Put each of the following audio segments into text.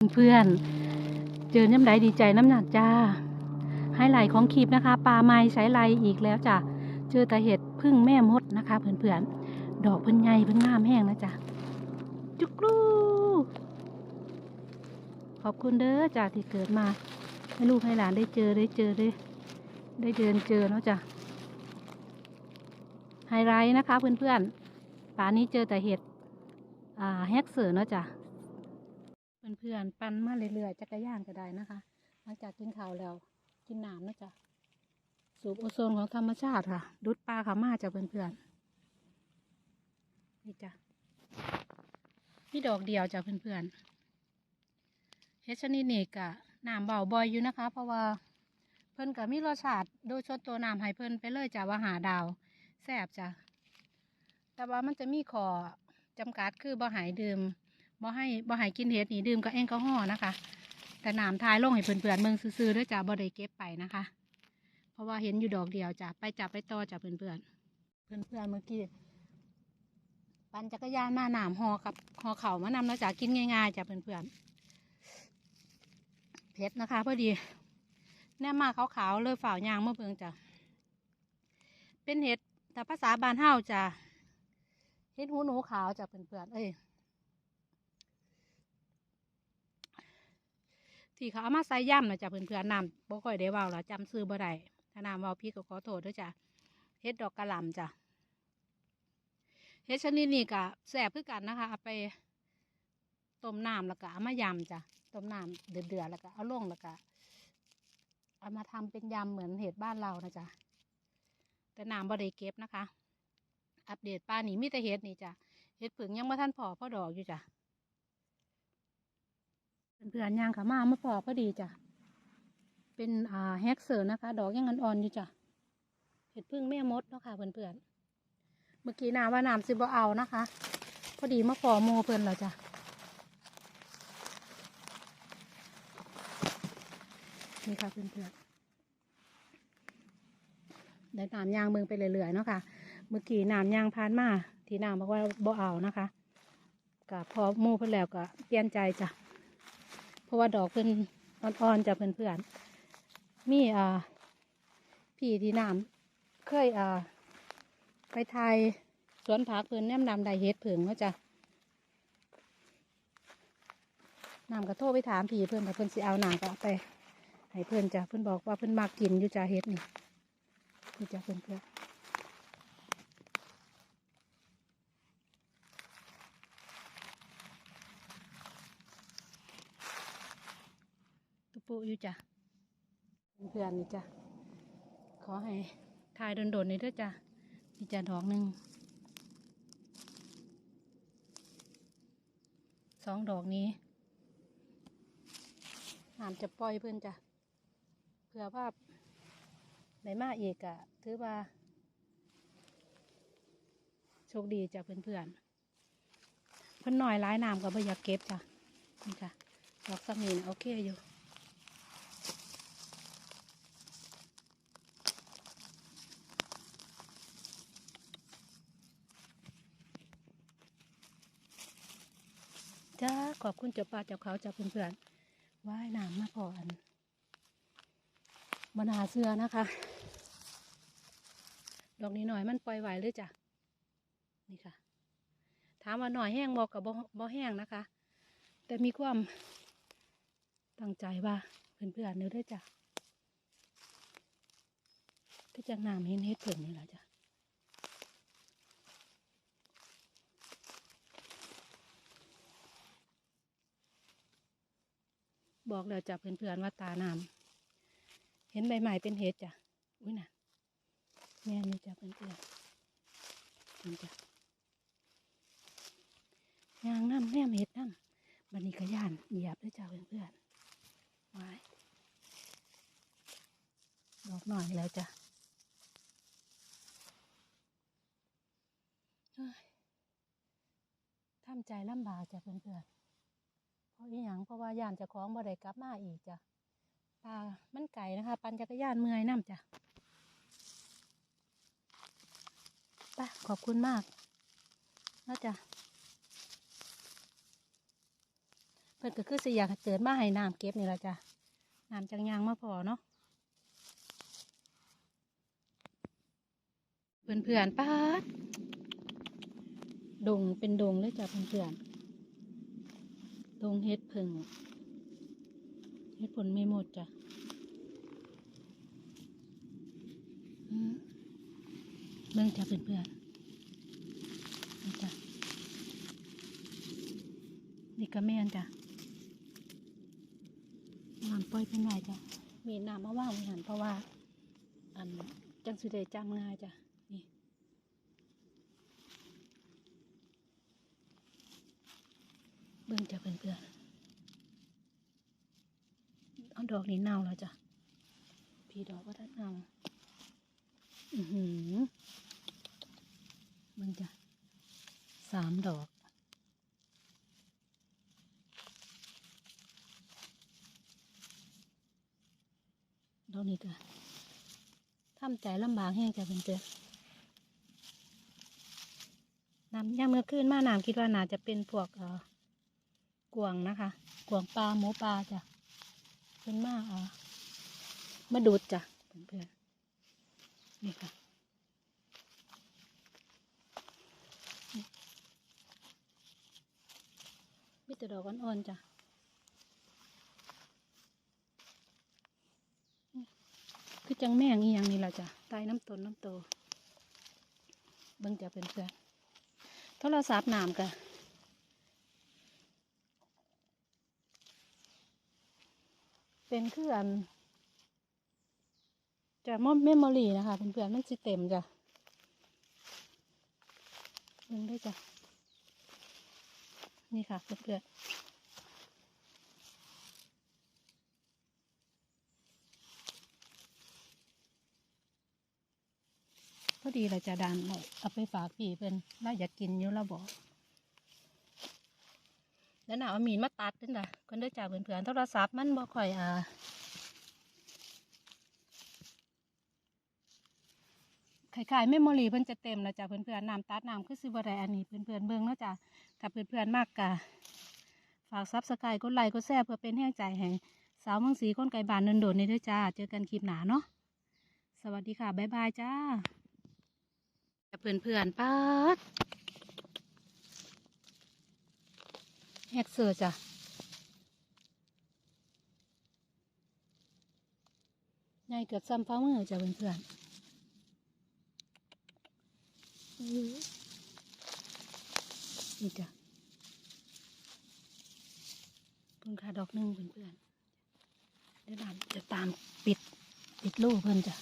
เพื่อนเจอน้ำไหลดีใจน้ำหนักจ้าไฮไลท์ของคลิปนะคะปลาไม้ใช้ไลอีกแล้วจ้ะเจอแต่เห็ดพึ่งแม่มดนะคะ เพื่อนๆ ดอกเพิ่นใหญ่เพิ่นงามแห้งนะจ้ะจุกรูขอบคุณเด้อจ้าที่เกิดมา ให้ลูกให้หลานได้เจอได้เจอได้ได้เดินเจอเนาะจ้ะไฮไลท์นะคะ เพื่อนๆป่านี้เจอแต่เห็ดอ่าแฮกเสือเนาะจ้ะ เพื่อนๆปั่นมาเรื่อยๆจักรยานก็ได้นะคะ หลังจากกินข้าวแล้วกินน้ำนะจ๊ะสูบโอโซนของธรรมชาติค่ะดุดปลาขามาจ้ะเพื่อนๆนี่จ้ะนี่ดอกเดียวจ้ะเพื่อนๆเฮดชนิดนี้กะน้ำเบาบอยอยู่นะคะ เพราะว่าเพิ่นก็มีรสชาติโดยชดตัวน้ำให้เพิ่นไปเลยจ้ะว่าหาดาวแซบจ้ะแต่ว่ามันจะมีขอจำกัดคือบ่หายดื่ม บ่ให้บ่ให้กินเห็ดนี่ดื่มกับแอลกอฮอล์นะคะ แต่น้ำทายลงให้เพื่อนๆเมืองซื่อๆด้วยจ้าบ่ได้เก็บไปนะคะ เพราะว่าเห็นอยู่ดอกเดียวจ้ะไปจับไปต่อจ้ะเพื่อนๆเพื่อนๆเมื่อกี้ปั่นจักรยานมาหนามหอกับหอเข่ามานำแล้วจ้ะกินง่ายๆจ้ะเพื่อนๆเผ็ดนะคะพอดีแน่มาขาวๆเลยฝ่าวยางเมื่อเบิ่งจ้ะเป็นเห็ดแต่ภาษาบานเฮาจ้ะเห็ดหูหนูขาวจ้ะเพื่อนๆเอ้ย ที่เขาเอามาใส่ย่ำนะจ๊ะเพื่อนๆน้ำบ่ค่อยได้เว้าละจำซื้อบ่ได้ถ้าน้ำเว้าพี่ก็ขอโทษด้วยจ้ะเฮ็ดดอกกระหล่ำจ้ะเฮ็ดชนิดนี้ก็แสบคือกันนะคะเอาไปต้มน้ำแล้วก็เอามายำจ้ะต้มน้ำเดือดๆแล้วก็เอาลงแล้วก็เอามาทำเป็นยำเหมือนเห็ดบ้านเรานะจ๊ะแต่น้ำบ่ได้เก็บนะคะ อัปเดตป้านี่มีแต่เห็ดนี่จ้ะเห็ดผึ่งยังไม่ทันพอพ่อดอกอยู่จ้ะ เพื่อนๆย่างขามามาพอพอดีจ้ะ เป็นอ่าแฮกเซอร์นะคะ ดอกยังอ่อนๆอยู่จ้ะเห็ดพึ่งแม่มดเนาะค่ะเพื่อนๆ เมื่อกี้นาว่าน้ำซิบเอานะคะ พอดีมาพอโมเพื่อนเราจ้ะนี่ค่ะเพื่อนๆได้น้ำยางเมืองไปเรื่อยๆเนาะค่ะ เมื่อกี้น้ำยางพานมา ที่น้ำบอกว่าบ่เอานะคะกับพอโมเพื่อนแล้วก็เปลี่ยนใจจ้ะ ราะว่าดอกเพิ่นอ่อนๆจะเพื่อนๆมีอ่าพี่ที่น้ำเคยอ่าไปทายสวนผักเพิ่นแนมดำไดเฮ็ดเผิงว่าจ้ะน้ำก็โทรไปถามพี่เพิ่อนแต่เพิ่อนสิเอาน้ำก็ไปให้เพิ่อนจ้ะเพิ่อนบอกว่าเพิ่อนมากกินอยู่จ้ะเฮ็ดนี่นี่จ้ะเพื่อนเพื่อน ปุอยู่จ้ะเพื่อนนี่จ้ะขอให้ทายโดนๆนี่ด้อจ้ะนี่จ้ะดอกหนึ่งสองดอกนี้น้ำจะปล่อยเพื่อนจ้ะเพื่อภาพไหนมาอีกอะถือว่า โชคดีจ้ะเพื่อนๆเพิ่อนหน่อยร้ายน้ำก็ไม่อยากเก็บจ้ะนี่จ้ะดอกสักนีนโอเคอยู่ จ้าขอบคุณเจ้าป่าเจ้าเขาเจ้าเพื่อนๆว่ายน้ำมาก่อนมนาเสือนะคะ ดอกนี้หน่อยมันปล่อยไหวเลยจ้ะนี่ค่ะ ถามว่าหน่อยแห้งบอกกับบ่แห้งนะคะ แต่มีความตั้งใจว่าเพื่อนๆเนื้อด้วยจ้ะก็จะน้ำเห็นเฮ็ดเพิ่งนี่แหละ บอกแล้วจ้ะเพื่อนๆว่าตาน้ำเห็นใบใหม่เป็นเห็ดจ้ะอุ้ยน่ะแม่นี่จ้ะเพื่อนๆนี่จ้ะยางน้ำแนมเห็ดน้ำบันนี้ก็ย่านเหยียบด้วยจ้ะเพื่อนๆไว้ดอกหน่อยแล้วจ้ะทำใจลำบากจ้ะเพื่อนๆเพ ราะอีหยังเพราะว่าย่านจะคล้องบ่ได้กลับมาอีกจ้ะตามันไก่นะคะ ปั่นจักรยานเมื่อยน้ำจ้ะไปขอบคุณมากแล้วจ้ะเพิ่นก็คือสิอยากเกิดมาให้น้ำเก็บนี่ละจ้ะน้ำจังยางมาพอเนาะเพื่อนเพื่อนๆป้าดดงเป็นดงเลยจ้ะเพื่อนเพื่อนๆ ดงเฮ็ดผึ่งเฮ็ดผลไม่หมดจ้ะเบิ่งจ้ะเพื่อนเพื่อนๆนี่จ้ะนี่ก็แม่นจ้ะน้ำปล่อยเป็นไงจ้ะมีน้ำมาว่างมีหันเพราะว่า อันจังสุดได้จำง่ายจ้ะ นี่ เบิ่งจ้ะเพื่อนๆเอาดอกนี้เน่าแล้วจ้ะพีดอกว่าท่านเน่าอือหือเบิ่งจ้ะสามดอกดอกนี้ก็ทำใจลำบากแห้งจ้ะเพื่อนๆน้ำย่างเมื่อคืนมาน้ำคิดว่าน่าจะเป็นพวกเอ่อกวางนะคะ กวางปลาหมูปลาจ้ะ เป็นมากเอ่อมาดูดจ้ะเพื่อนๆนี่ค่ะมีแต่ดอกอ่อนๆจ้ะคือจังแม่งอีหยังนี่ล่ะจ้ะใต้น้ำตนน้ำโตเบิ่งจะเป็นเพื่อนโทรศัพท์น้ำกะ เป็นเคืออันจะมอมเมมโมรีนะคะเพื่อนๆมันสิเต็มจ้ะเบิ่งด้วยจ้ะ นี่ค่ะเพื่อนๆพอดีเราจะดันเอาไปฝากพี่เพิ่นเราอยากกินอยู่เราบอก แล้วหนาเอามีดมาตัดด้วยนะคนได้จากเพื่อนๆโทรศัพท์มันบ่ค่อยอ่าคล้ายๆเมมโมรีเพิ่นจะเต็มแล้วจ้ะเพื่อนๆน้ำตัดน้ำคือสิบ่ได้อันนี้เพื่อนๆเบิ่งเนาะจ้ะถ้าเพื่อนๆมากกะฝากซับสไครต์กดไลค์กดแชร์เพื่อเป็นแห้งใจให้สาวเมืองสีคนไก่บานนนโดนนี่ด้วยจ้า เจอกันคลิปหนาเนาะสวัสดีค่ะ บ๊ายบายจ้าเพื่อนเพื่อนๆป้าด แฮกเซอร์จ้ะใหญ่เกือบซ้ำฟ้ามือจ้ะเพื่อนเพื่อนๆนี่จ้ะเพิ่งขาดอกหนึ่งเพื่อนๆเดี๋ยวดานจะตามปิดปิดลูกเพื่อนจ้ะ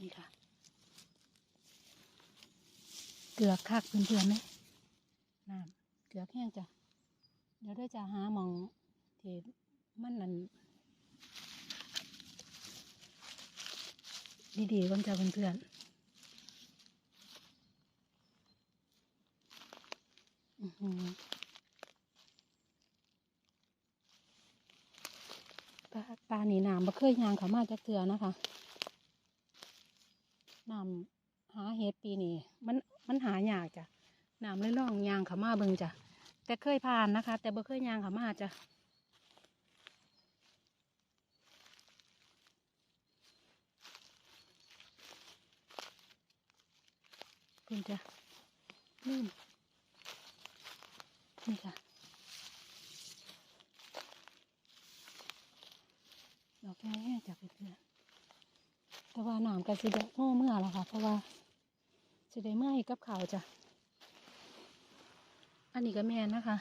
นี่ค่ะ เกลือคักเพื่อนๆเลยน้ำ เกลือแห้งจ้ะ เดี๋ยวได้จะหามองเทมันนั่นดีๆกันจ้ะเพื่อนๆอือหือปลาปลานี่น้ำบ่เคยยางเขามาจากเกลือนะคะน้ำหาเห็ดปีนี้มันมันหายากจ้ะน้ำเลยล่องยางเขามาเบิ่งจ้ะ แต่เคยผ่านนะคะ แต่บ่เคยยางเขามาจ้ะคุณจ้ะนี่นี่ค่ะดอกแห้งๆจากเพื่อนแต่ว่าหน้ำกันสิได้โง่เมื่อแล้วค่ะ เพราะว่าสิได้เมื่อให้กับเขาวจ้ะ อันนี้ก็แม่นนะคะ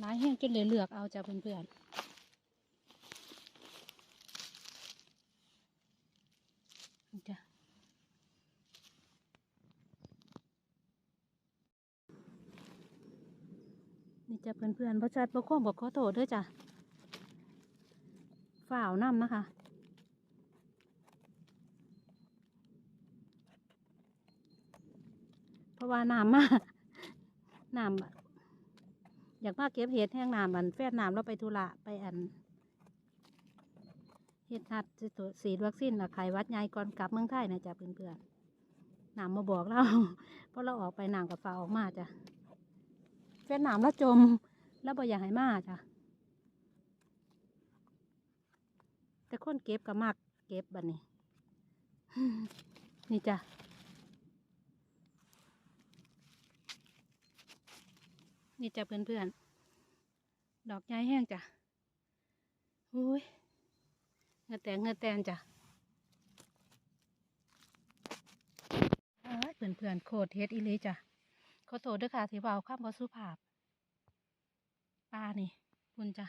หลายแห้งจนเหลือเลือกเอาจ้ะเพื่อนๆจ้ะนี่จ้ะเพื่อนๆเพราะชัดเพระข้อมบอกขอโทษด้วยจ้ะฝ่าวน้ำนะคะ เพราะว่าน้ำมาก น้ำอยากมาเก็บเห็ดแห้งน้ำอันแฟดน้ำเราไปธุระไปอันเห็ดนัดสีดวัคซีนอะไขวัดใหญ่ก่อนกลับเมืองไทยนะจ๊ะเพื่อนๆน้ำมาบอกเราเพราะเราออกไปน้ำกับฟ้าออกมาจ้ะแฟนหนามแล้วจม แล้วบ่อยากให้มาจ้ะแต่คนเก็บก็มากเก็บบัดนี้ นี่จ้ะ นี่จ้ะเพื่อนๆ ดอกใหญ่แห้งจ้ะอุ้ยเงือแตงเงือแตนจ้ะอ้ายเพื่อนๆโคตรเฮ็ดอีหลีจ้ะขอโทษด้วยค่ะที่เบาข้ามบสุภาพปลานี่คุณจ้ะ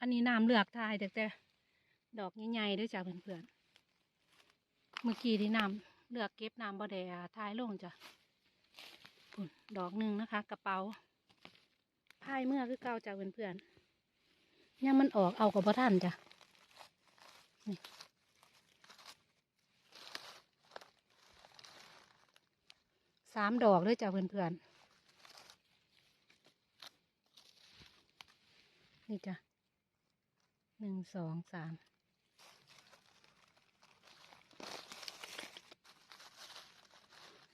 อันนี้น้ำเลือกทายแต่แต่ดอกใหญ่ๆด้วยจ้ะเพื่อนๆ เมื่อกี้ที่น้ำเลือกเก็บน้ำบ่ได้อ่าทายลงจ้ะดอกหนึ่งนะคะ กระเป๋า พายเมื่อคือเก่าจ้ะเพื่อนๆเนี่ยามมันออกเอากับบ่ทันจ้ะสามดอกด้วยจ้ะเพื่อนๆนี่จ้ะหนึ่งสองสาม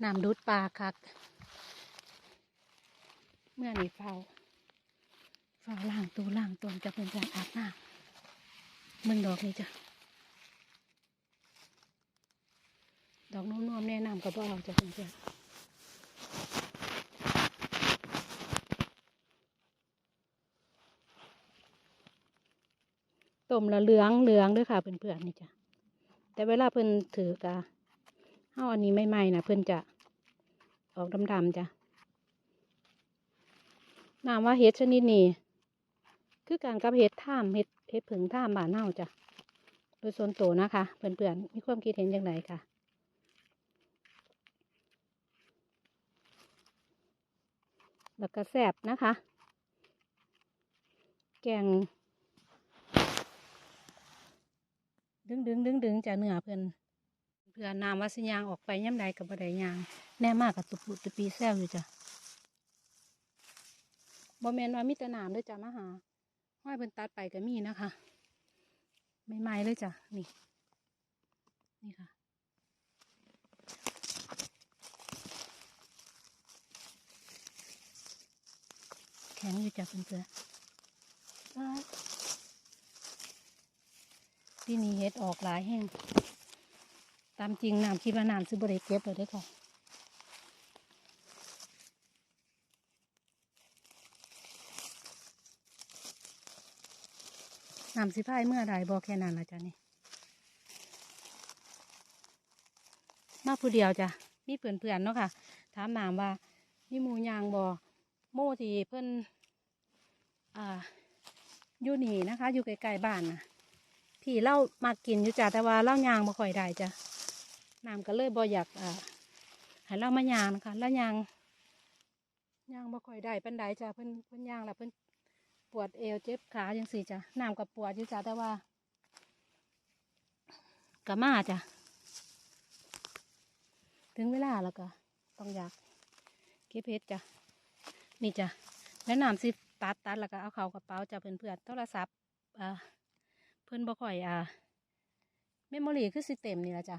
น้ำดูดปลาคัก เมื่อนี่เฝ้า ฝ้าล่างตัวล่างตนจะเป็นการอาบน้ำมึงดอกนี่จ้ะดอกนุ่มๆแนะนำกับว่าเอาจะเป็นเพื่อนต้มละเหลืองเหลืองด้วยค่ะเพื่อนๆนี่จ้ะแต่เวลาเพิ่อนถือกะเฮาอันนี้ไม่ไหม้นะเพิ่อนจะออกดำๆจ้ะน้ำว่าเห็ดชนิดนี้ คือการกับเห็ดท่ามเห็ดเห็ดผึ่งท่ามบาเน่าจ้ะโดยส่วนตัวนะคะเพื่อนๆมีความคิดเห็นอย่างไรค่ะแล้วก็แสบนะคะ แกง ดึงดึงดึงดึงจะเหนือเพื่อนเพื่อนน้ำว่าสิยางออกไปย่ำใดกับบัไดยาง แน่มากกับตุปุตุปีแซวอยู่จ้ะบ่แมนว่ามีแต่น้ำเลยจ้ะมหา ห้อยเป็นตัดไปก็มีนะคะไม่ไม่ๆเลยจ้ะนี่ นี่ค่ะ แข็งอยู่จ้ะเพื่อนๆว้ายที่นี่เห็ดออกหลายแห้งตามจริงน้ำคิดว่าน้ำซื้อบริเก็บเลยเด้อค่ น้ำสิพายเมื่อใดบอกแค่นั้นละจ้ะนี่มาผู้เดียวจ้ะมีเพื่อนๆเนาะค่ะ ถามน้ำว่ามีมูยางบอโม่ที่เพิ่อนอ่าอยู่นี่นะคะ อยู่ใกลๆบ้านนะพี่เล่ามากินอยู่จ้ะแต่ว่าเล่ายางบ่ค่อยได้จ้ะน้ำก็เลยบ่อยากอ่าให้เล่ามายางนะคะแล้วยางยางบ่ค่อยได้เปันใดจ้ะเพิ่อนเพิ่อนยางแล้วเพิ่อน ปวดเอวเจ็บขาจังสี่จ้ะน้ำกับปวดอยู่จ้ะแต่ว่ากะมาจ้ะถึงเวลาแล้วก็ต้องอยากเก็บเพชรจ้ะนี่จ้ะแล้วน้ำสิตัดตัดแล้วก็เอาเข้ากระเป๋าจ้ะเพื่อนเพื่อนโทรศัพท์อ่าเพื่อนบ่ค่อยอ่าเมมโมรี่คือสิเต็มนี่ละจ้ะ